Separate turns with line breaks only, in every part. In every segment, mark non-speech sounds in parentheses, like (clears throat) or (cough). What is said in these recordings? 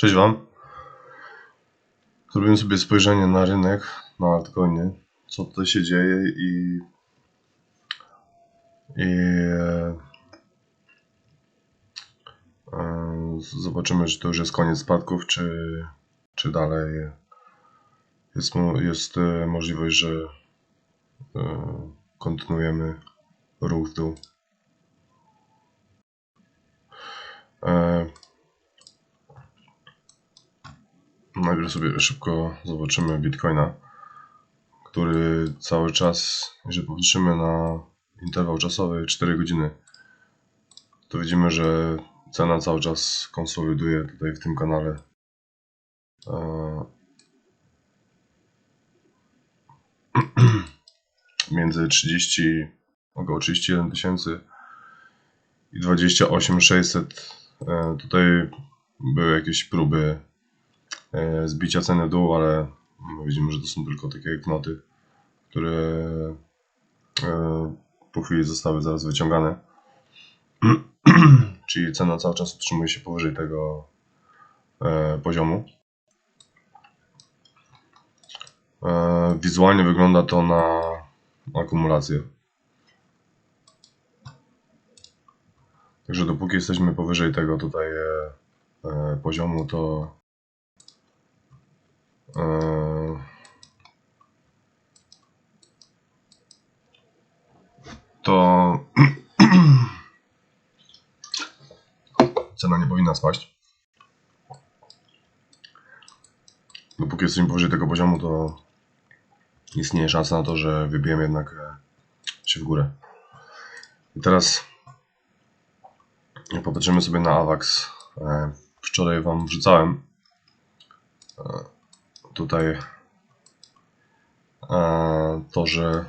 Cześć Wam. Zrobiłem sobie spojrzenie na rynek, na altcoiny, co tutaj się dzieje i, i e, zobaczymy, czy to już jest koniec spadków, czy, czy dalej jest, jest e, możliwość, że e, kontynuujemy ruch w dół. E, Najpierw sobie szybko zobaczymy Bitcoina, który cały czas, jeżeli popatrzymy na interwał czasowy 4 godziny, to widzimy, że cena cały czas konsoliduje tutaj w tym kanale. E, (clears throat) Między 30, około 31 tysięcy i 28 600. E, Tutaj były jakieś próby zbicia ceny dół, ale widzimy, że to są tylko takie knoty, które e, po chwili zostały zaraz wyciągane. (clears throat) Czyli cena cały czas utrzymuje się powyżej tego e, poziomu. E, Wizualnie wygląda to na akumulację. Także dopóki jesteśmy powyżej tego tutaj e, e, poziomu, to e, to (clears throat) cena nie powinna spaść. Dopóki jesteśmy powyżej tego poziomu, to istnieje szansa na to, że wybijemy jednak e, się w górę. I teraz popatrzymy sobie na AWAX. E, Wczoraj Wam wrzucałem e, tutaj e, to, że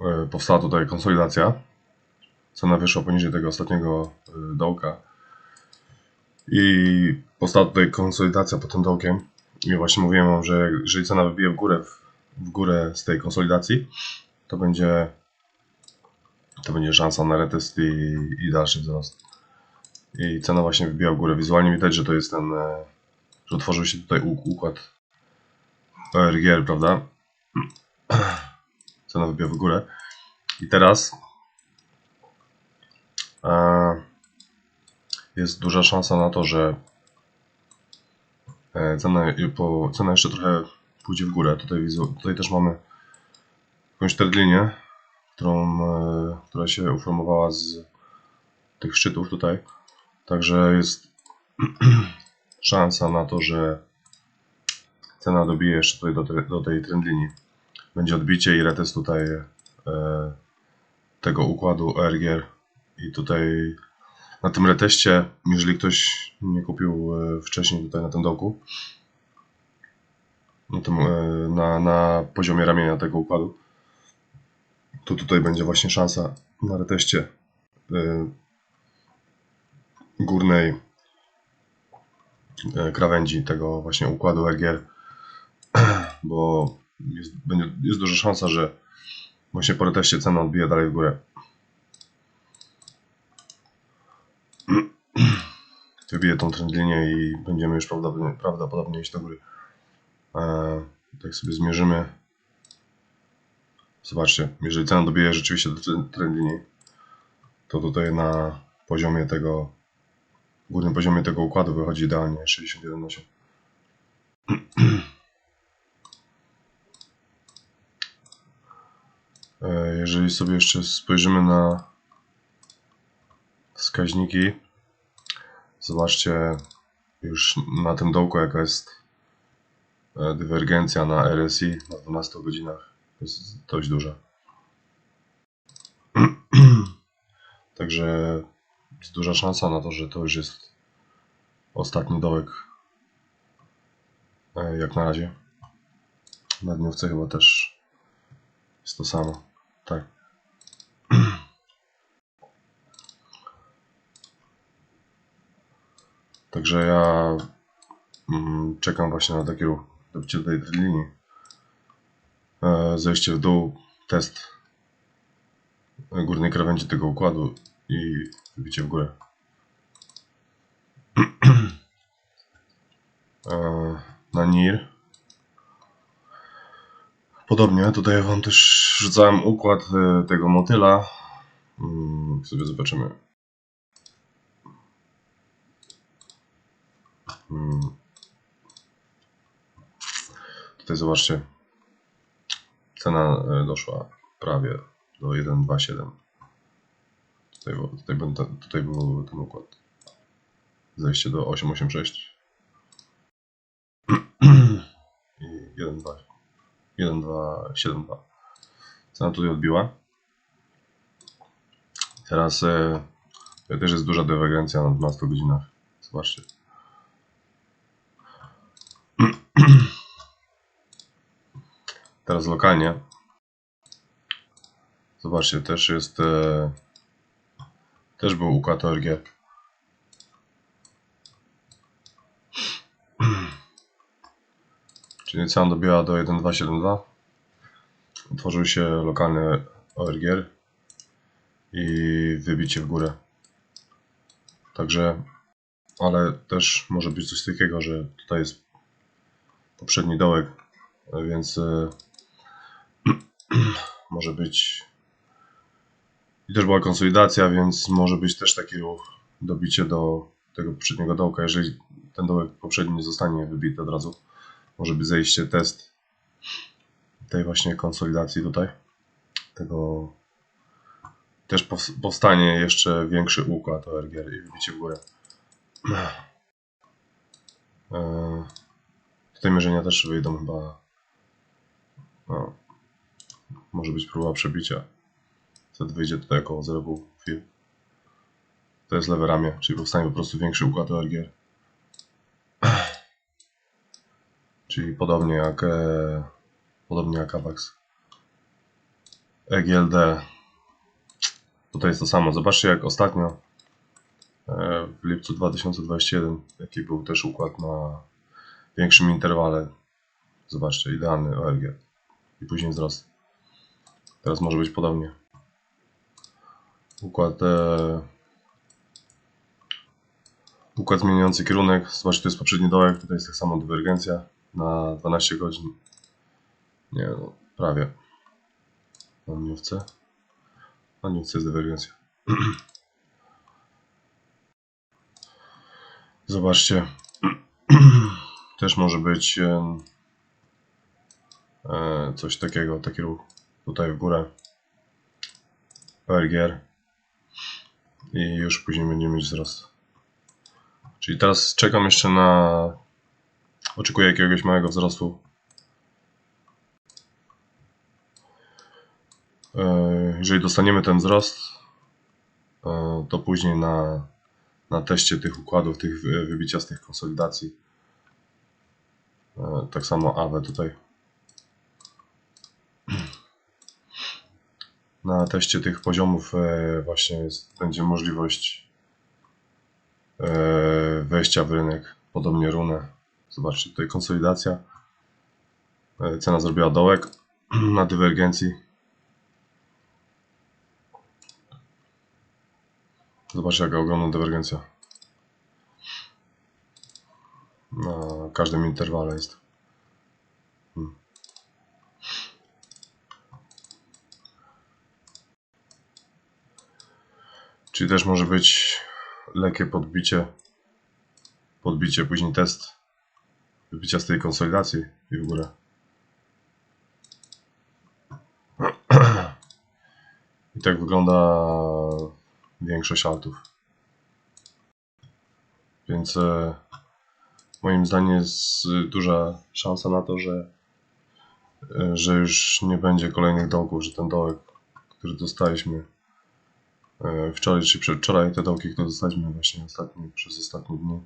e, powstała tutaj konsolidacja. Cena wyszła poniżej tego ostatniego e, dołka. I powstała tutaj konsolidacja pod tym dołkiem. I właśnie mówiłem wam, że jeżeli cena wybije w górę, w, górę z tej konsolidacji, to będzie to będzie szansa na retest i, i dalszy wzrost. I cena właśnie wybija w górę. Wizualnie widać, że to jest ten, że utworzył się tutaj uk- układ ORGR, prawda? (clears throat) Cena wybija w górę. I teraz e, jest duża szansa na to, że e, cena, po, cena jeszcze trochę pójdzie w górę. Tutaj, tutaj też mamy jakąś trendlinię, którą, e, która się uformowała z tych szczytów tutaj. Także jest (clears throat) szansa na to, że cena dobije jeszcze tutaj do, do tej trendlinii. Będzie odbicie i retest tutaj e, tego układu ORGR. I tutaj na tym reteście, jeżeli ktoś nie kupił e, wcześniej tutaj na tym dołku, na, tym, e, na, na poziomie ramienia tego układu, to tutaj będzie właśnie szansa na reteście e, górnej krawędzi tego właśnie układu EGR, (clears throat) bo jest, będzie, jest duża szansa, że właśnie po reteście cena odbije dalej w górę. (clears throat) Wybije tą trendlinię i będziemy już prawdopodobnie, prawdopodobnie iść do góry. E, tak sobie zmierzymy. Zobaczcie, jeżeli cena dobije rzeczywiście do tren- trendlinii, to tutaj na poziomie tego, górnym poziomie tego układu wychodzi idealnie 61,8. (clears throat) E, Jeżeli sobie jeszcze spojrzymy na wskaźniki, zobaczcie już na tym dołku jaka jest e, dywergencja na RSI na 12 godzinach. Jest dość duża. (clears throat) Także jest duża szansa na to, że to już jest ostatni dołek. e, Jak na razie. Na dniówce chyba też jest to samo. Tak. (clears throat) Także ja mm, czekam właśnie na taki ruch. Dobicie do tej linii. E, Zejście w dół, test górnej krawędzi tego układu i wybicie w górę. (clears throat) NIR. Podobnie, tutaj wam też rzucałem układ e, tego motyla. Mm, sobie zobaczymy. Mm. Tutaj zobaczcie. Cena e, doszła prawie do 1,27. Tutaj, tutaj, ten- tutaj był ten układ. Zejście do 8,86. (clears throat) I 1,2. 1,272. Cena tutaj odbiła. Teraz e, tutaj też jest duża dywergencja na 12 godzinach. Zobaczcie. (clears throat) Teraz lokalnie. Zobaczcie, też jest. E, też był układ ORG. (clears throat) Czyli cena dobiła do 1.272. Utworzył się lokalny ORG i wybicie w górę. Także, ale też może być coś takiego, że tutaj jest poprzedni dołek, więc e, (clears throat) może być i też była konsolidacja, więc może być też taki ruch dobicie do tego poprzedniego dołka. Jeżeli ten dołek poprzedni nie zostanie wybity od razu, może być zejście test tej właśnie konsolidacji tutaj. Tego też pows- powstanie jeszcze większy układ ORG i wybicie w górę. (clears throat) E, Tutaj mierzenia też wyjdą chyba. No, może być próba przebicia. Wtedy wyjdzie tutaj około 0,5 fil. To jest lewe ramię, czyli powstanie po prostu większy układ ORG. (clears throat) Czyli podobnie jak e, podobnie jak AVAX. EGLD. Tutaj jest to samo. Zobaczcie jak ostatnio e, w lipcu 2021 jaki był też układ na większym interwale. Zobaczcie, idealny ORG. I później wzrost. Teraz może być podobnie. Układ e, układ zmieniający kierunek. Zobaczcie, to jest poprzedni dołek, tutaj jest tak samo dywergencja na 12 godzin. Nie no, prawie. Na dniówce. Na dniówce jest dywergencja. (clears throat) Zobaczcie. (clears throat) Też może być e, e, coś takiego, taki ruch tutaj w górę. ORGR i już później będziemy mieć wzrost. Czyli teraz czekam jeszcze na. Oczekuję jakiegoś małego wzrostu. E, Jeżeli dostaniemy ten wzrost, e, to później na, na teście tych układów, tych wy- wybicia z tych konsolidacji. e, Tak samo AWE tutaj. Na teście tych poziomów e, właśnie jest, będzie możliwość e, wejścia w rynek, podobnie runę. Zobaczcie, tutaj konsolidacja. E, Cena zrobiła dołek (clears throat) na dywergencji. Zobaczcie, jaka ogromna dywergencja. Na każdym interwale jest. Czyli też może być lekkie podbicie. Podbicie, później test wybicia z tej konsolidacji i w górę. (clears throat) I tak wygląda większość altów. Więc e, moim zdaniem jest duża szansa na to, że, e, że już nie będzie kolejnych dołków, że ten dołek, który dostaliśmy wczoraj czy przedwczoraj, te dołki, które dostaliśmy właśnie ostatni, przez ostatnie dni,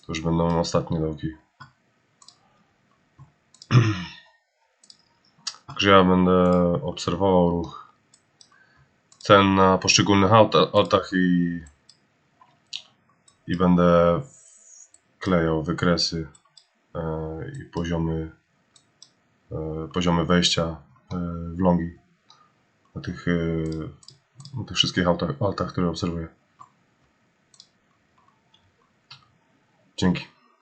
to już będą ostatnie dołki. (clears throat) Także ja będę obserwował ruch cen na poszczególnych auta- autach i, i będę wklejał wykresy e, i poziomy, e, poziomy wejścia e, w longi na tych, e, na tych wszystkich autach, autach, które obserwuję. Dzięki.